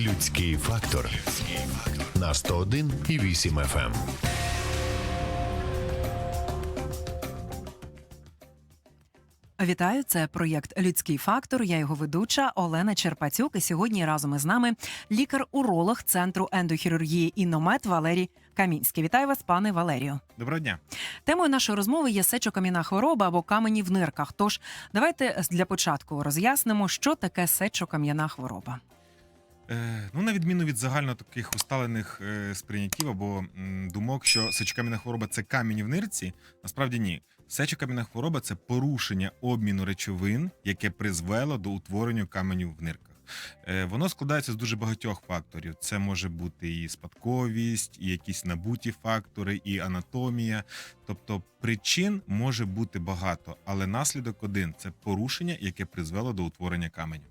Людський фактор на 101 і 8 FM. Вітаю, це проєкт Людський фактор. Я його ведуча Олена Черпацюк. І сьогодні разом із нами лікар-уролог центру ендохірургії «Іномед» Валерій Камінський. Вітаю вас, пане Валерію. Доброго дня. Темою нашої розмови є сечокам'яна хвороба або камені в нирках. Тож давайте для початку роз'яснимо, що таке сечокам'яна хвороба. Е, ну, на відміну від загально таких усталених е, сприйняттів або думок, що сечокам'яна хвороба це камінь в нирці, насправді ні. Сечокам'яна хвороба це порушення обміну речовин, яке призвело до утворення каменю в нирках. Е, Воно складається з дуже багатьох факторів. Це може бути і спадковість, і якісь набуті фактори, і анатомія. Тобто причин може бути багато, але наслідок один це порушення, яке призвело до утворення каменю.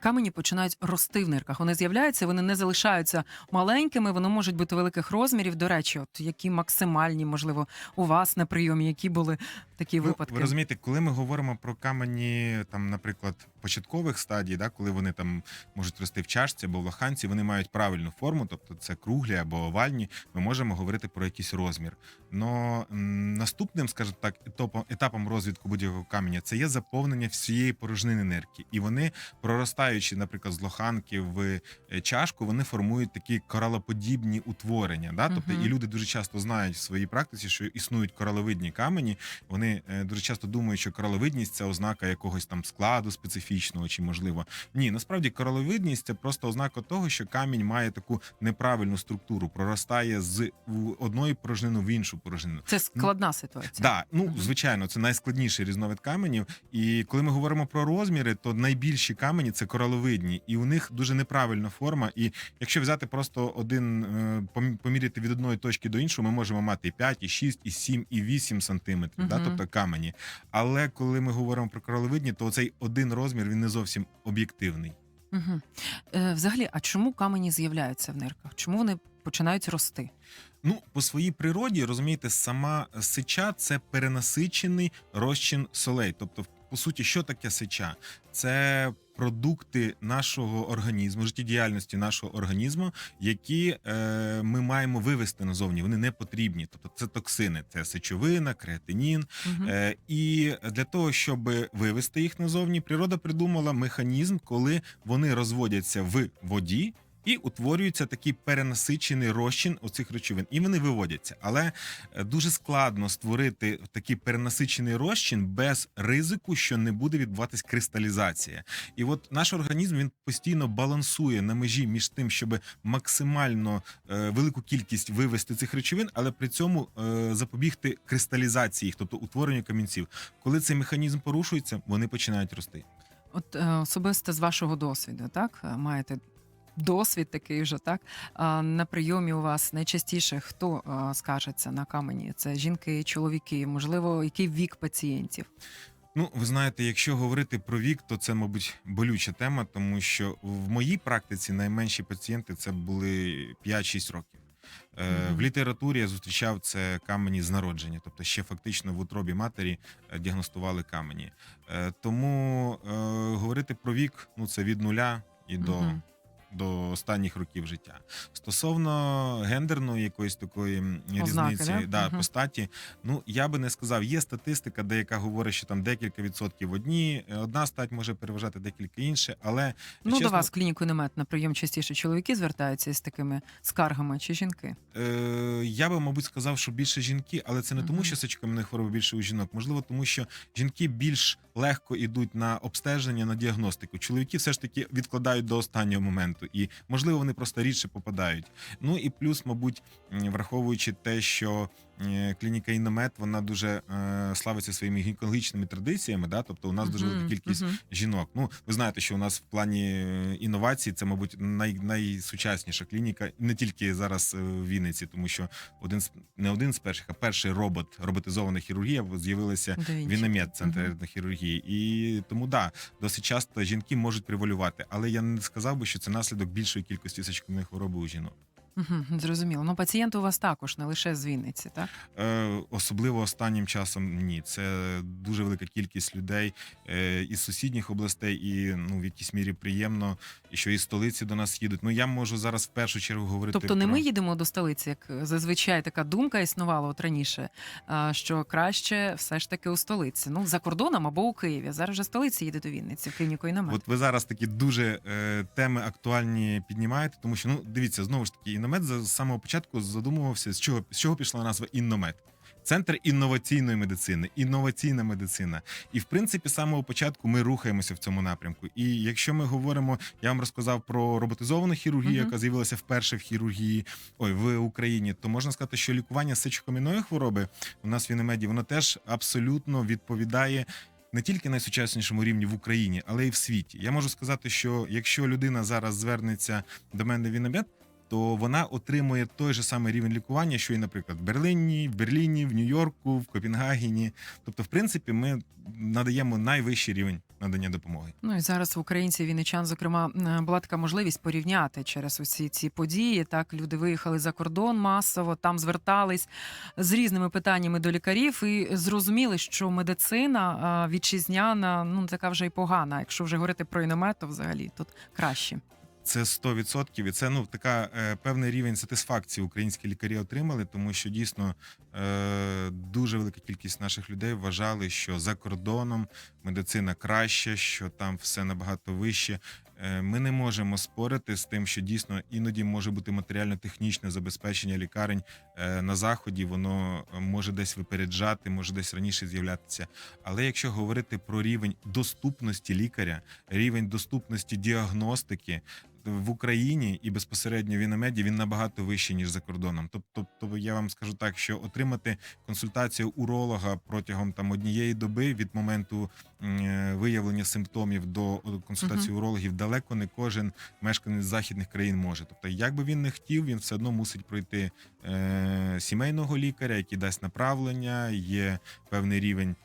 Камені починають рости в нирках. Вони з'являються, вони не залишаються маленькими, вони можуть бути великих розмірів. До речі, от які максимальні, можливо, у вас на прийомі, які були такі Ну, випадки. ви розумієте, коли ми говоримо про камені, там, наприклад, початкових стадій, да, коли вони там можуть рости в чашці або в лоханці, вони мають правильну форму, тобто це круглі або овальні. Ми можемо говорити про якийсь розмір. Но наступним, скажімо так, етапом, етапом розвитку будь-якого каменя це є заповнення всієї порожнини нирки. І вони, проростаючи, наприклад, з лоханки в е, чашку, вони формують такі коралоподібні утворення. Да? Тобто, і люди дуже часто знають в своїй практиці, що існують кораловидні камені. Вони е, дуже часто думають, що кораловидність це ознака якогось там складу специфічного, чи можливо ні, насправді кораловидність це просто ознака того, що камінь має таку неправильну структуру, проростає з одної порожнини в іншу порожнину. Це складна ситуація. Да, ну звичайно, це найскладніший різновид каменів. І коли ми говоримо про розміри, то найбільші камені це кораловидні, і у них дуже неправильна форма. І якщо взяти просто один е, поміряти від одної точки до іншої, ми можемо мати і 5, і 6, і 7, і 8 сантиметрів, да, тобто камені. Але коли ми говоримо про кораловидні, то цей один розмір він не зовсім об'єктивний. Угу. Е, взагалі, а чому камені з'являються в нирках? Чому вони починають рости? Ну, по своїй природі, розумієте, сама сича це перенасичений розчин солей. Тобто, по суті, що таке сича? Це продукти нашого організму, життєдіяльності нашого організму, які е, ми маємо вивести назовні. Вони не потрібні. Тобто, це токсини, це сечовина, креатинін. Угу. Е, і для того, щоб вивести їх назовні, природа придумала механізм, коли вони розводяться в воді. І утворюється такий перенасичений розчин оцих речовин, і вони виводяться. Але е, дуже складно створити такий перенасичений розчин без ризику, що не буде відбуватись кристалізація. І от наш організм він постійно балансує на межі між тим, щоб максимально е, велику кількість вивести цих речовин, але при цьому е, запобігти кристалізації тобто утворенню камінців. Коли цей механізм порушується, вони починають рости. От особисто з вашого досвіду, так маєте досвід такий вже, так на прийомі у вас найчастіше хто скаржиться на камені? Це жінки, чоловіки, можливо, який вік пацієнтів? Ну, ви знаєте, якщо говорити про вік, то це, мабуть, болюча тема, тому що в моїй практиці найменші пацієнти це були 5-6 років. Е, Мгм. В літературі я зустрічав це камені з народження, тобто ще фактично в утробі матері е, діагностували камені. Е, Тому е, говорити про вік, ну це від нуля і до. Мгм. До останніх років життя стосовно гендерної якоїсь такої Ознаки, різниці, да? да, Мгм. по статі, ну я би не сказав. Є статистика, де яка говорить, що там декілька відсотків одні, е, одна стать може переважати декілька інше, але Ну, до вас клініку немет на прийом частіше чоловіки звертаються з такими скаргами чи жінки? Е, я би, мабуть, сказав, що більше жінки, але це не тому, Мгм. що сечокам'яної хвороби більше у жінок. Можливо, тому що жінки більш легко йдуть на обстеження, на діагностику. Чоловіки все ж таки відкладають до останнього моменту, і можливо вони просто рідше попадають. Ну і плюс, мабуть, враховуючи те, що клініка Іномет вона дуже е, славиться своїми гінекологічними традиціями. Да? Тобто у нас дуже велика кількість жінок. Ну, ви знаєте, що у нас в плані е, інновацій це, мабуть, най, найсучасніша клініка, не тільки зараз е, в Вінниці, тому що один з не один з перших, а перший робот, роботизована хірургія з'явилася в. Іномет, центр хірургії. І тому да, досить часто жінки можуть привалювати. Але я не сказав би, що це наслідок більшої кількості сечокам'яної хвороби у жінок. Угу, зрозуміло. Ну, пацієнти у вас також не лише з Вінниці, так? Е, особливо останнім часом ні. Це дуже велика кількість людей е, із сусідніх областей, і ну в якійсь мірі приємно, і що із столиці до нас їдуть. Ну я можу зараз в першу чергу говорити. Тобто не про... ми їдемо до столиці, як зазвичай така думка існувала от раніше, а, що краще все ж таки у столиці. Ну, за кордоном або у Києві. Зараз вже столиці їде до Вінниці, в клініку іномет. От ви зараз такі дуже е, теми актуальні піднімаєте, тому що ну дивіться, знову ж таки, інномет з самого початку задумувався, з чого з чого пішла назва інномет. Центр інноваційної медицини, інноваційна медицина. І в принципі, з самого початку ми рухаємося в цьому напрямку. І якщо ми говоримо, я вам розказав про роботизовану хірургію, Мгм. яка з'явилася вперше в хірургії, ой, в Україні, то можна сказати, що лікування сечокам'яної хвороби у нас в іномеді, воно теж абсолютно відповідає не тільки найсучаснішому рівні в Україні, але й в світі. Я можу сказати, що якщо людина зараз звернеться до мене в іномед, то вона отримує той же самий рівень лікування, що і, наприклад, в Берліні, в Берліні, в Нью-Йорку, в Копенгагені. Тобто, в принципі, ми надаємо найвищий рівень надання допомоги. Ну і зараз в українців вінничан, зокрема, е, була така можливість порівняти через усі ці події. Так, люди виїхали за кордон масово, там звертались з різними питаннями до лікарів і зрозуміли, що медицина вітчизняна, ну така вже й погана. Якщо вже говорити про іномет, то взагалі тут краще. Це 100%. і це ну така е, певний рівень сатисфакції українські лікарі отримали, тому що дійсно е, дуже велика кількість наших людей вважали, що за кордоном медицина краща, що там все набагато вище. Е, Ми не можемо спорити з тим, що дійсно іноді може бути матеріально-технічне забезпечення лікарень е, на заході. Воно може десь випереджати, може десь раніше з'являтися. Але якщо говорити про рівень доступності лікаря, рівень доступності діагностики в Україні і безпосередньо в іномеді він набагато вищий ніж за кордоном. Тобто, тобто я вам скажу так, що отримати консультацію уролога протягом там однієї доби від моменту е, виявлення симптомів до е, консультації урологів далеко не кожен мешканець західних країн може. Тобто, як би він не хотів, він все одно мусить пройти е, сімейного лікаря, який дасть направлення, є певний рівень.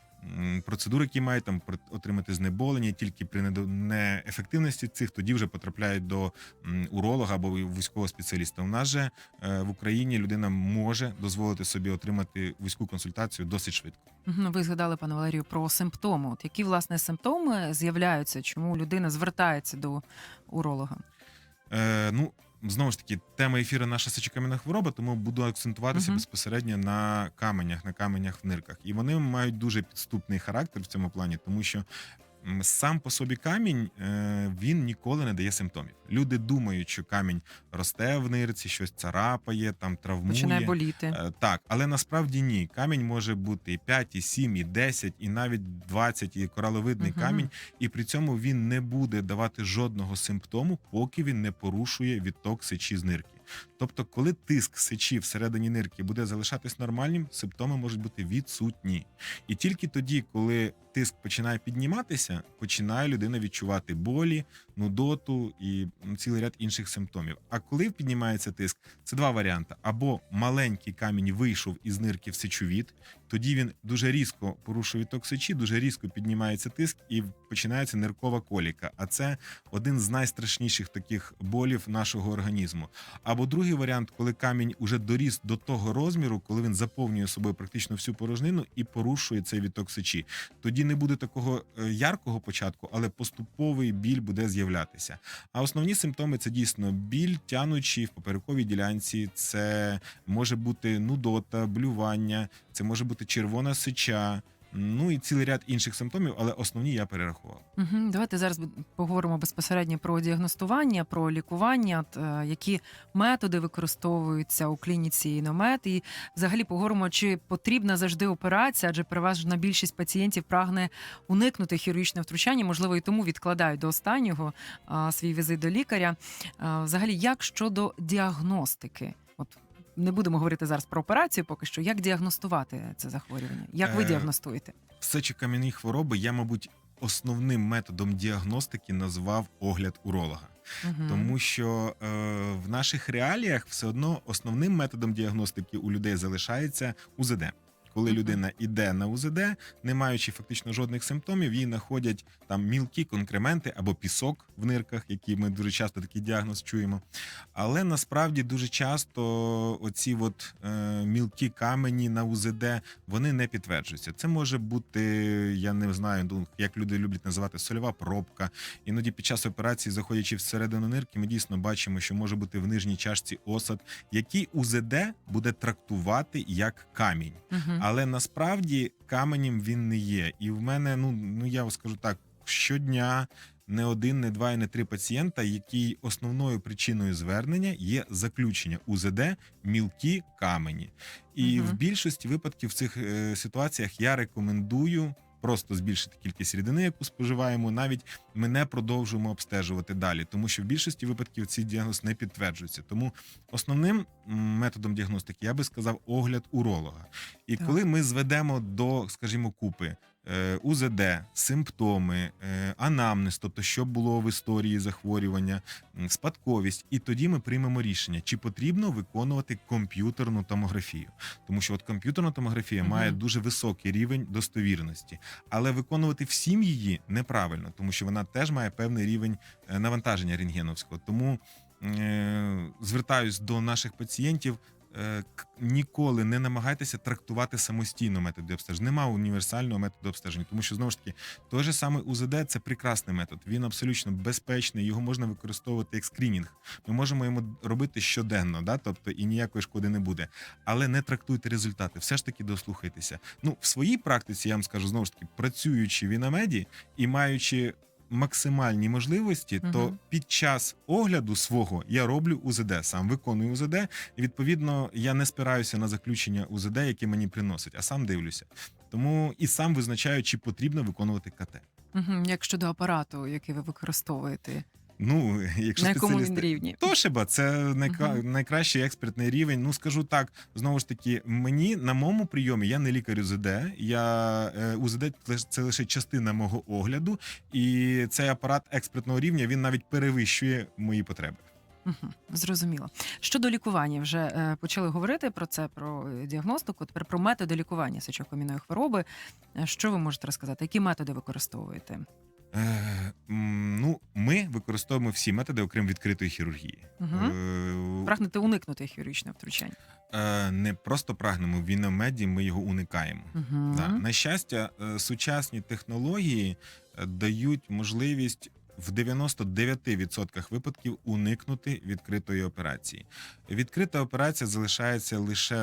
Процедури, які мають там отримати знеболення, тільки при неефективності цих тоді вже потрапляють до уролога або військового спеціаліста. У нас же е, в Україні людина може дозволити собі отримати військову консультацію досить швидко. Ви згадали, пане Валерію, про симптоми. От які власне симптоми з'являються, чому людина звертається до уролога? Е, ну знову ж таки, тема ефіру наша сечокам'яна хвороба, тому буду акцентуватися Мгм. безпосередньо на каменях, на каменях в нирках. І вони мають дуже підступний характер в цьому плані, тому що. Сам по собі камінь е, він ніколи не дає симптомів. Люди думають, що камінь росте в нирці, щось царапає, там травмує. Починає боліти. Е, Так, але насправді ні. Камінь може бути і 5, і 7, і 10, і навіть 20, і кораловидний Мгм. камінь, і при цьому він не буде давати жодного симптому, поки він не порушує відток сечі з нирки. Тобто, коли тиск сечі всередині нирки буде залишатись нормальним, симптоми можуть бути відсутні. І тільки тоді, коли тиск починає підніматися, починає людина відчувати болі, нудоту і цілий ряд інших симптомів. А коли піднімається тиск, це два варіанти: або маленький камінь вийшов із нирки в сечовід, тоді він дуже різко порушує відток сечі, дуже різко піднімається тиск і починається ниркова коліка. А це один з найстрашніших таких болів нашого організму. Або другий варіант, коли камінь уже доріс до того розміру, коли він заповнює собою практично всю порожнину і порушує цей відток сечі. Тоді не буде такого е, яркого початку, але поступовий біль буде з'являтися. А основні симптоми це дійсно біль, тянучі в поперековій ділянці. Це може бути нудота, блювання, це може бути червона сеча. Ну і цілий ряд інших симптомів, але основні я перерахував. Угу. Давайте зараз поговоримо безпосередньо про діагностування, про лікування, е, які методи використовуються у клініці іномет, і взагалі поговоримо, чи потрібна завжди операція, адже переважна більшість пацієнтів прагне уникнути хірургічного втручання, можливо, і тому відкладають до останнього свій візит до лікаря. Взагалі, як щодо діагностики? От не будемо говорити зараз про операцію, поки що. Як діагностувати це захворювання? Як ви діагностуєте все чи кам'яні хвороби я, мабуть, основним методом діагностики назвав огляд уролога. Угу. Тому що е, в наших реаліях все одно основним методом діагностики у людей залишається УЗД. Коли людина іде на УЗД, не маючи фактично жодних симптомів, їй знаходять там мілкі конкременти або пісок в нирках, які ми дуже часто такий діагноз чуємо. Але насправді дуже часто оці от, е, мілкі камені на УЗД вони не підтверджуються. Це може бути, я не знаю, ну, як люди люблять називати сольова пробка. Іноді під час операції, заходячи всередину нирки, ми дійсно бачимо, що може бути в нижній чашці осад, який УЗД буде трактувати як камінь. Мгм. Але насправді каменем він не є. І в мене, ну, ну я скажу так, щодня не один, не два і не три пацієнта, які основною причиною звернення є заключення УЗД мілкі камені. І угу. в більшості випадків в цих е, ситуаціях я рекомендую. Просто збільшити кількість рідини, яку споживаємо, навіть ми не продовжуємо обстежувати далі, тому що в більшості випадків ці діагноз не підтверджується. Тому основним методом діагностики я би сказав огляд уролога. І Так. коли ми зведемо до, скажімо, купи УЗД, симптоми, е, анамнез, тобто що було в історії захворювання, спадковість, і тоді ми приймемо рішення, чи потрібно виконувати комп'ютерну томографію, тому що от комп'ютерна томографія Мгм. має дуже високий рівень достовірності, але виконувати всім її неправильно, тому що вона теж має певний рівень е, навантаження рентгеновського. Тому е, звертаюсь до наших пацієнтів. Е, Ніколи не намагайтеся трактувати самостійно методи обстеження. Нема універсального методу обстеження, тому що знову ж таки той же самий УЗД це прекрасний метод. Він абсолютно безпечний, його можна використовувати як скринінг. Ми можемо йому робити щоденно, да? тобто і ніякої шкоди не буде. Але не трактуйте результати, все ж таки дослухайтеся. Ну, в своїй практиці я вам скажу знову ж таки, працюючи в іномеді і маючи максимальні можливості, то під час огляду свого я роблю УЗД, сам виконую УЗД. І відповідно я не спираюся на заключення УЗД, яке мені приносить, а сам дивлюся. Тому і сам визначаю, чи потрібно виконувати КТ. Угу, Як щодо апарату, який ви використовуєте, Ну, якщо на якому він рівні? Тошиба це найка... Найкращий експертний рівень. Ну скажу так, знову ж таки, мені на моєму прийомі я не лікар УЗД. Я е, УЗД це лише частина мого огляду, і цей апарат експертного рівня він навіть перевищує мої потреби. Мгм. Зрозуміло. Щодо лікування, вже е, почали говорити про це, про е, діагностику. Тепер про методи лікування сечокам'яної хвороби. Е, Що ви можете розказати? Які методи використовуєте? Е, м, ну, ми використовуємо всі методи, окрім відкритої хірургії. Угу. Е, Прагнете уникнути хірургічного втручання? е, не просто прагнемо в іномеді, ми його уникаємо. Угу. Да. На щастя, е, сучасні технології е, дають можливість в 99% випадків уникнути відкритої операції. Відкрита операція залишається лише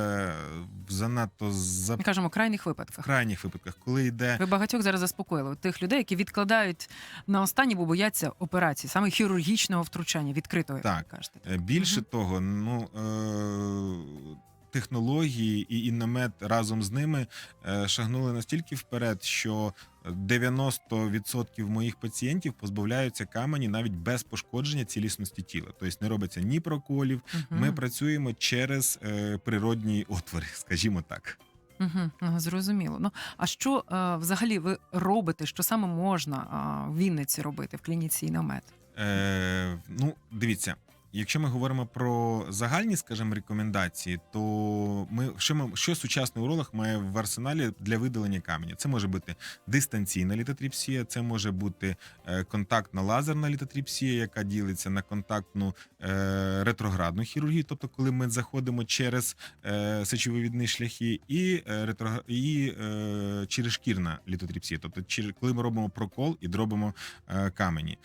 в занадто за Ми кажемо, крайніх випадках. крайніх випадках, коли йде Ви багатьох зараз заспокоїли тих людей, які відкладають на останнє, бо бояться операції, саме хірургічного втручання, відкритого, як Так. ви кажете. Е, Більше того, ну е- технології і іномет разом з ними е, шагнули настільки вперед, що 90% моїх пацієнтів позбавляються камені навіть без пошкодження цілісності тіла. Тобто не робиться ні проколів. Мгм. Ми працюємо через е, природні отвори, скажімо так. Угу, зрозуміло. Ну а що е, взагалі ви робите? Що саме можна е, в Вінниці робити в клініці іномет? Е, ну, дивіться, якщо ми говоримо про загальні, скажімо, рекомендації, то ми що ми що сучасний уролог має в арсеналі для видалення каменя? Це може бути дистанційна літотріпсія, це може бути е, контактна лазерна літотріпсія, яка ділиться на контактну е, ретроградну хірургію, тобто коли ми заходимо через е, сечовивідні шляхи, і е, ретрога... і е, черешкірна літотріпсія, тобто через коли ми робимо прокол і дробимо е, камені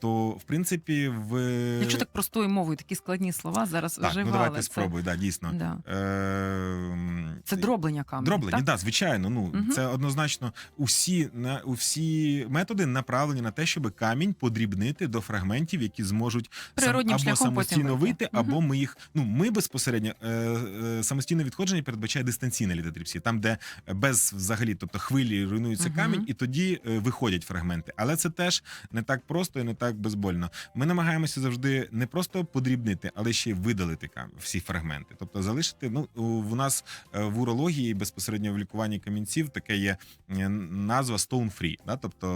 то в принципі в Якщо так простою мовою, такі складні слова зараз так, вживали. ну давайте це, спробуй, да, дійсно. Да. Е, це дроблення каменю. Дроблення, так? да, звичайно. Ну Мгм. це однозначно усі на усі методи направлені на те, щоб камінь подрібнити до фрагментів, які зможуть сам- або самостійно вийти. Мгм. або ми їх. Ну ми безпосередньо е, е, самостійне відходження передбачає дистанційна літотріпсія, там, де без взагалі, тобто хвилі руйнується Мгм. камінь, і тоді е, виходять фрагменти. Але це теж не так просто і не так безбольно. Ми намагаємося завжди не просто просто подрібнити, але ще й видалити всі фрагменти. Тобто залишити. Ну у- в нас е, в урології безпосередньо в лікуванні камінців таке є е, назва stone free. Да? Тобто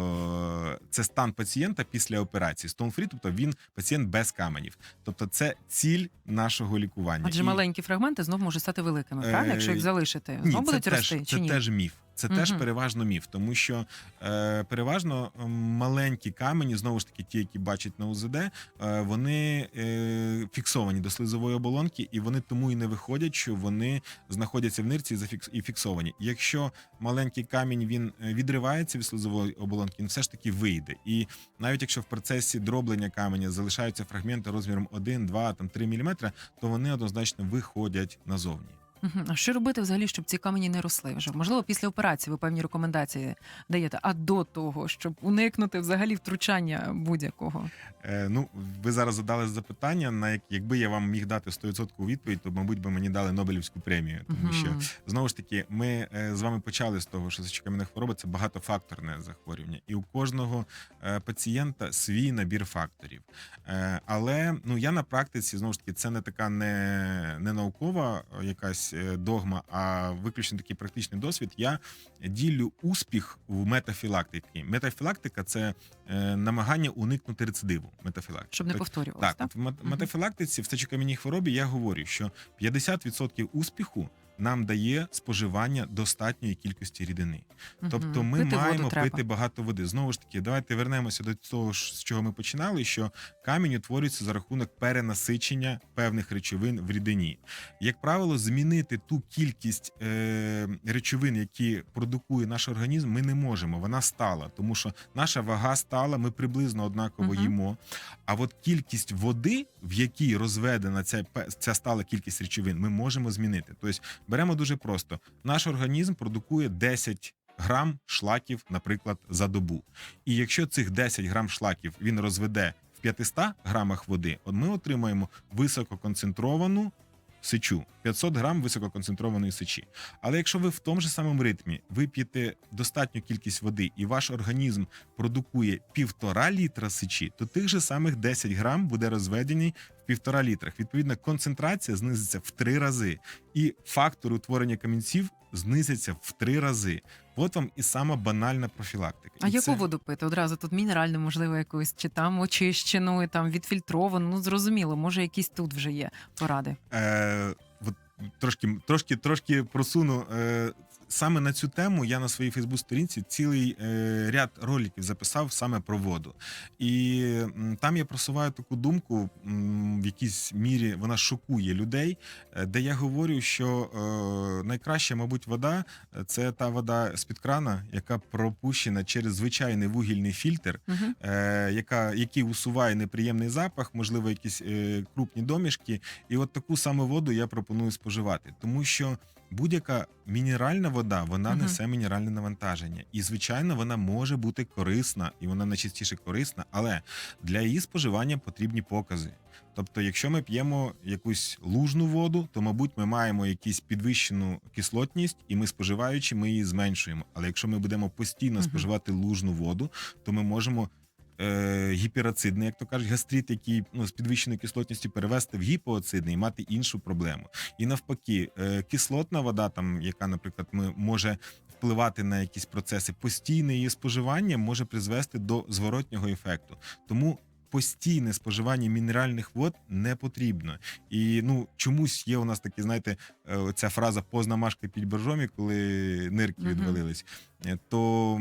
е, це стан пацієнта після операції. Stone free, тобто він пацієнт без каменів. Тобто це ціль нашого лікування. Адже І- маленькі фрагменти знов можуть стати великими, правильно? Якщо їх залишити, знов це будуть теж, рости це чи ні? теж міф. Це теж переважно міф, тому що е, переважно маленькі камені, знову ж таки, ті, які бачать на УЗД, е, вони е, фіксовані до слизової оболонки, і вони тому і не виходять, що вони знаходяться в нирці і фіксовані. Якщо маленький камінь він е, відривається від слизової оболонки, він все ж таки вийде. І навіть якщо в процесі дроблення каменя залишаються фрагменти розміром 1, 2, там 3 мм, то вони однозначно виходять назовні. Мгм. А що робити взагалі, щоб ці камені не росли вже? Можливо, після операції ви певні рекомендації даєте, а до того, щоб уникнути взагалі втручання будь-якого. Е, ну, ви зараз задали запитання, на як, якби я вам міг дати 100% відповідь, то, мабуть, би мені дали Нобелівську премію. Тому що Мгм. знову ж таки, ми е, з вами почали з того, що сечокам'яна хвороба це багатофакторне захворювання, і у кожного е, пацієнта свій набір факторів. Е, але ну я на практиці знову ж таки це не така не, не наукова е, якась е, догма, а виключно такий практичний досвід. Я ділю успіх в метафілактиці. Метафілактика це е, намагання уникнути рецидиву. Метафілактика. Щоб не Тобто, повторювалося, так, так? в метафілактиці в стачокам'яній хворобі я говорю, що 50% успіху нам дає споживання достатньої кількості рідини. Тобто ми Пити маємо треба. пити багато води. Знову ж таки, давайте вернемося до того, з чого ми починали. Що камінь утворюється за рахунок перенасичення певних речовин в рідині. Як правило, змінити ту кількість е, речовин, які продукує наш організм, ми не можемо. Вона стала, тому що наша вага стала, ми приблизно однаково Мгм. їмо. А от кількість води, в якій розведена ця, ця стала кількість речовин, ми можемо змінити. Тобто беремо дуже просто: наш організм продукує 10 грам шлаків, наприклад, за добу. І якщо цих 10 грам шлаків він розведе в 500 грамах води, от ми отримаємо висококонцентровану сечу 500 грам висококонцентрованої сечі. Але якщо ви в тому ж самому ритмі вип'єте достатню кількість води, і ваш організм продукує півтора літра сечі, то тих же самих 10 грам буде розведені в півтора літрах. Відповідно, концентрація знизиться в три рази, і фактор утворення камінців знизиться в три рази. От вам і сама банальна профілактика. А І яку це- воду пити? Одразу тут мінеральну, можливо, якусь, чи там очищену, і там відфільтровану. Ну зрозуміло, може, якісь тут вже є поради. Е, от трошки, трошки, трошки просуну. Е, саме на цю тему я на своїй Фейсбук-сторінці цілий е, ряд роликів записав саме про воду. І м, там я просуваю таку думку, м, в якійсь мірі вона шокує людей, е, де я говорю, що е, найкраща, мабуть, вода е, це та вода з-під крана, яка пропущена через звичайний вугільний фільтр Угу. е, яка, який усуває неприємний запах, можливо, якісь е, крупні домішки. І от таку саме воду я пропоную споживати, тому що будь-яка мінеральна вода вона Мгм. несе мінеральне навантаження. І, звичайно, вона може бути корисна, і вона найчастіше корисна, але для її споживання потрібні покази. Тобто, якщо ми п'ємо якусь лужну воду, то, мабуть, ми маємо якусь підвищену кислотність, і ми споживаючи, ми її зменшуємо. Але якщо ми будемо постійно Мгм. споживати лужну воду, то ми можемо е, гіперацидний, як то кажуть, гастрит, який ну, з підвищеною кислотністю перевести в гіпооцидний і мати іншу проблему. І навпаки, е, кислотна вода, там, яка, наприклад, ми, може впливати на якісь процеси, постійне її споживання може призвести до зворотнього ефекту. Тому постійне споживання мінеральних вод не потрібно. І ну чомусь є у нас такі, знаєте, е, ця фраза позна машка під боржомі, коли нирки відвалились. Е, То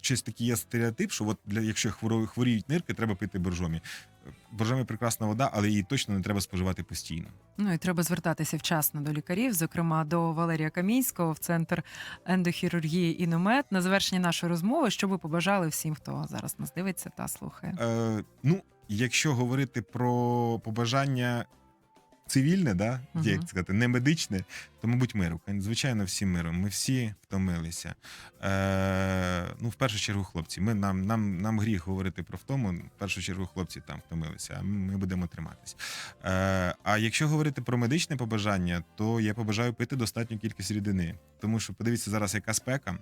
щось такий є стереотип, що от для якщо хворіють нирки, треба пити боржомі. Боржомі прекрасна вода, але її точно не треба споживати постійно. Ну і треба звертатися вчасно до лікарів, зокрема до Валерія Камінського в центр ендохірургії «Іномед». На завершення нашої розмови, що ви побажали всім, хто зараз нас дивиться та слухає. Е, ну, якщо говорити про побажання цивільне, да, Мгм. як сказати, не медичне, то то, мабуть, миру. Звичайно, всі миром. Ми всі втомилися. Е, ну, в першу чергу, хлопці. Ми, нам, нам, нам гріх говорити про втому. В першу чергу, хлопці там втомилися, а ми будемо триматись. Е, а якщо говорити про медичне побажання, то я побажаю пити достатню кількість рідини. Тому що подивіться зараз, яка спека.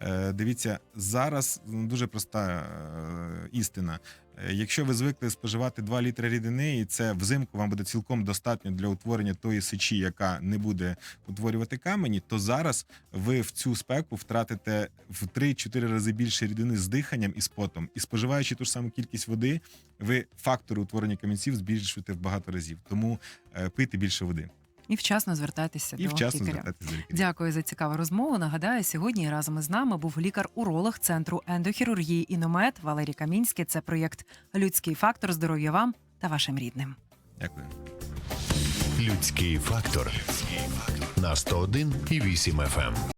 Е, дивіться, зараз ну, дуже проста е, істина. Е, Якщо ви звикли споживати 2 літри рідини, і це взимку вам буде цілком достатньо для утворення тої сечі, яка не буде утворювати камені, то зараз ви в цю спеку втратите в 3-4 рази більше рідини з диханням і з потом. І споживаючи ту ж саму кількість води, ви фактори утворення камінців збільшуєте в багато разів. Тому е, пийте більше води І вчасно звертайтеся і до вчасно лікаря. звертатись до лікаря. Дякую за цікаву розмову. Нагадаю, сьогодні разом із нами був лікар-уролог центру ендохірургії «Іномед» Валерій Камінський. Це проєкт Людський фактор. Здоров'я вам та вашим рідним. Дякую. Людський фактор на 101 і 8 FM.